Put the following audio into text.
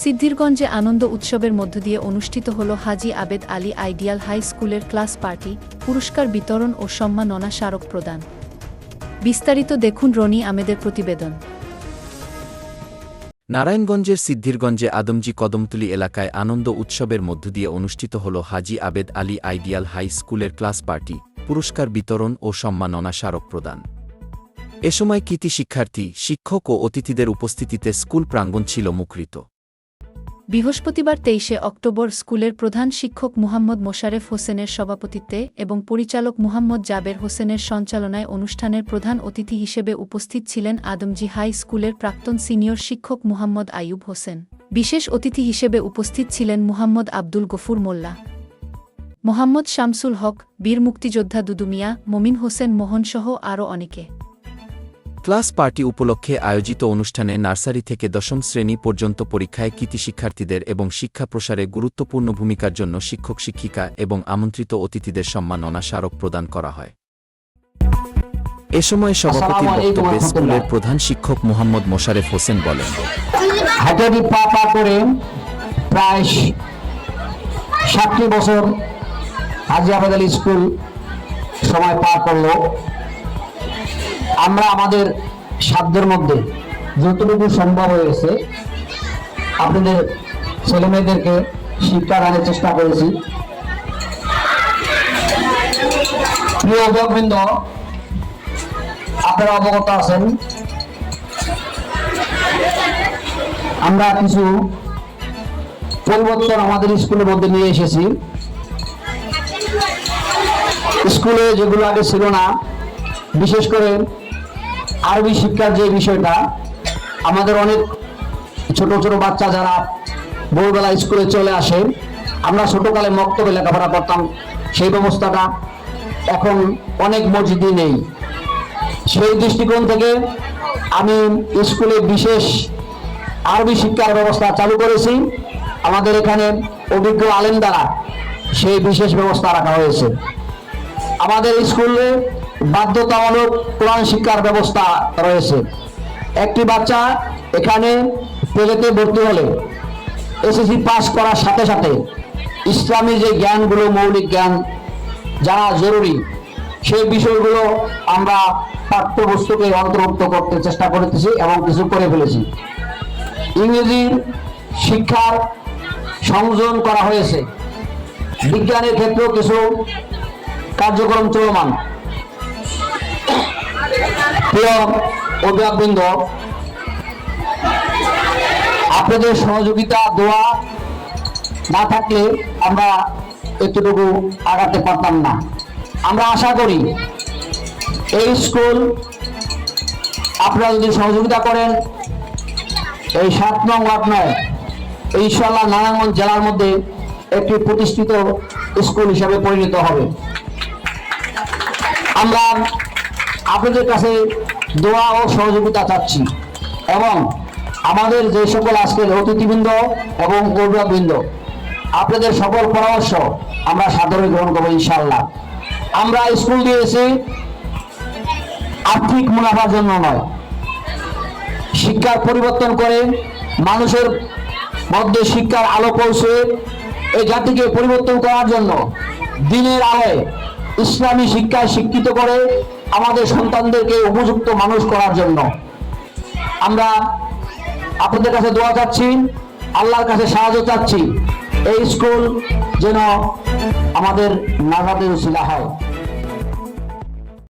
সিদ্ধিরগঞ্জে আনন্দ উৎসবের মধ্য দিয়ে অনুষ্ঠিত হল হাজি আবেদ আলী আইডিয়াল হাই স্কুলের ক্লাস পার্টি, পুরস্কার বিতরণ ও সম্মাননা স্মারক প্রদান। বিস্তারিত দেখুন রনি আমেদের প্রতিবেদন। নারায়ণগঞ্জের সিদ্ধিরগঞ্জে আদমজি কদমতুলি এলাকায় আনন্দ উৎসবের মধ্য দিয়ে অনুষ্ঠিত হল হাজি আবেদ আলী আইডিয়াল হাই স্কুলের ক্লাস পার্টি, পুরস্কার বিতরণ ও সম্মাননা স্মারক প্রদান। এ সময় কৃতি শিক্ষার্থী, শিক্ষক ও অতিথিদের উপস্থিতিতে স্কুল প্রাঙ্গণ ছিল মুখরিত। বৃহস্পতিবার তেইশে অক্টোবর স্কুলের প্রধান শিক্ষক মুহাম্মদ মোশারেফ হোসেনের সভাপতিত্বে এবং পরিচালক মুহাম্মদ জাবের হোসেনের সঞ্চালনায় অনুষ্ঠানের প্রধান অতিথি হিসেবে উপস্থিত ছিলেন আদমজি হাই স্কুলের প্রাক্তন সিনিয়র শিক্ষক মুহাম্মদ আইয়ুব হোসেন। বিশেষ অতিথি হিসেবে উপস্থিত ছিলেন মুহাম্মদ আব্দুল গফুর মোল্লা। মোহাম্মদ শামসুল হক, বীর মুক্তিযোদ্ধা দুদুমিয়া, মমিন হোসেন মোহনসহ আরও অনেকে। ক্লাস পার্টি উপলক্ষে আয়োজিত অনুষ্ঠানে নার্সারি থেকে দশম শ্রেণি পর্যন্ত পরীক্ষায় কৃতি শিক্ষার্থীদের এবং শিক্ষা প্রসারে গুরুত্বপূর্ণ ভূমিকার জন্য শিক্ষক শিক্ষিকা এবং আমন্ত্রিত অতিথিদের সম্মাননা স্মারক প্রদান করা হয়। এ সময় সভাপতির আসসালামু বক্তব্যে স্কুলের প্রধান শিক্ষক মোহাম্মদ মোশারেফ হোসেন বলেন হাঁটারি পা পা করে প্রায় ষাটটি বছর হাজি আহমেদ আলী স্কুল সময় পার করল। আমরা আমাদের সাধ্যের মধ্যে যতটুকু সম্ভব হয়েছে আপনাদের ছেলে মেয়েদেরকে শিক্ষা দানের চেষ্টা করেছি। প্রিয় অভিভাবকবৃন্দ, আপনারা অবগত আছেন। আমরা কিছু পরিবর্তন আমাদের স্কুলের মধ্যে নিয়ে এসেছি। স্কুলে যেগুলো আগে ছিল না, বিশেষ করে আরবি শিক্ষার যে বিষয়টা, আমাদের অনেক ছোট ছোট বাচ্চা যারা ভোরবেলা স্কুলে চলে আসে, আমরা ছোটকালে মক্তবে লেখাপড়া করতাম। সেই ব্যবস্থাটা এখন অনেক মসজিদে নেই। সেই দৃষ্টিকোণ থেকে আমি স্কুলে বিশেষ আরবি শিক্ষার ব্যবস্থা চালু করেছি। আমাদের এখানে অভিজ্ঞ আলেম দ্বারা সেই বিশেষ ব্যবস্থা রাখা হয়েছে। আমাদের স্কুলে বাধ্যতামূলক কোরআন শিক্ষার ব্যবস্থা রয়েছে। একটি বাচ্চা এখানে পেলেতে ভর্তি হলে এসএসসি পাস করার সাথে সাথে ইসলামী যে জ্ঞানগুলো, মৌলিক জ্ঞান জানা জরুরি, সেই বিষয়গুলো আমরা পাঠ্যপুস্তকে অন্তর্ভুক্ত করতে চেষ্টা করতেছি এবং কিছু করে ফেলেছি। ইংরেজি শিক্ষার সংযোজন করা হয়েছে। বিজ্ঞানের ক্ষেত্রেও কিছু কার্যক্রম চলমান। প্রিয় আপনাদের সহযোগিতা, দোয়া না থাকলে আমরা এতটুকু আগাতে পারতাম না। আমরা আশা করি এই স্কুল আপনারা যদি সহযোগিতা করেন, এই সাত নং ওয়ার্ড নয় ইনশাল্লাহ নারায়ণগঞ্জ জেলার মধ্যে একটি প্রতিষ্ঠিত স্কুল হিসাবে পরিণত হবে। আমরা আপনাদের কাছে দোয়া ও সহযোগিতা চাচ্ছি। এবং আমাদের যে সকল আজকের অতিথিবৃন্দ এবং গৌরববৃন্দ আপনাদের সকল পরামর্শ আমরা সাদরে গ্রহণ করব ইনশাল্লাহ আমরা স্কুল দিয়েছি আর্থিক মুনাফার জন্য নয়, শিক্ষার পরিবর্তন করে মানুষের মধ্যে শিক্ষার আলো পৌঁছে এই জাতিকে পরিবর্তন করার জন্য দিনের আলোয় ইসলামী শিক্ষায় শিক্ষিত করে আমাদের সন্তানদেরকে উপযুক্ত মানুষ করার জন্য। আমরা আপনাদের কাছে দোয়া চাচ্ছি, আল্লাহর কাছে সাহায্য চাচ্ছি। এই স্কুল যেন আমাদের নাগাদের শিলা হয়।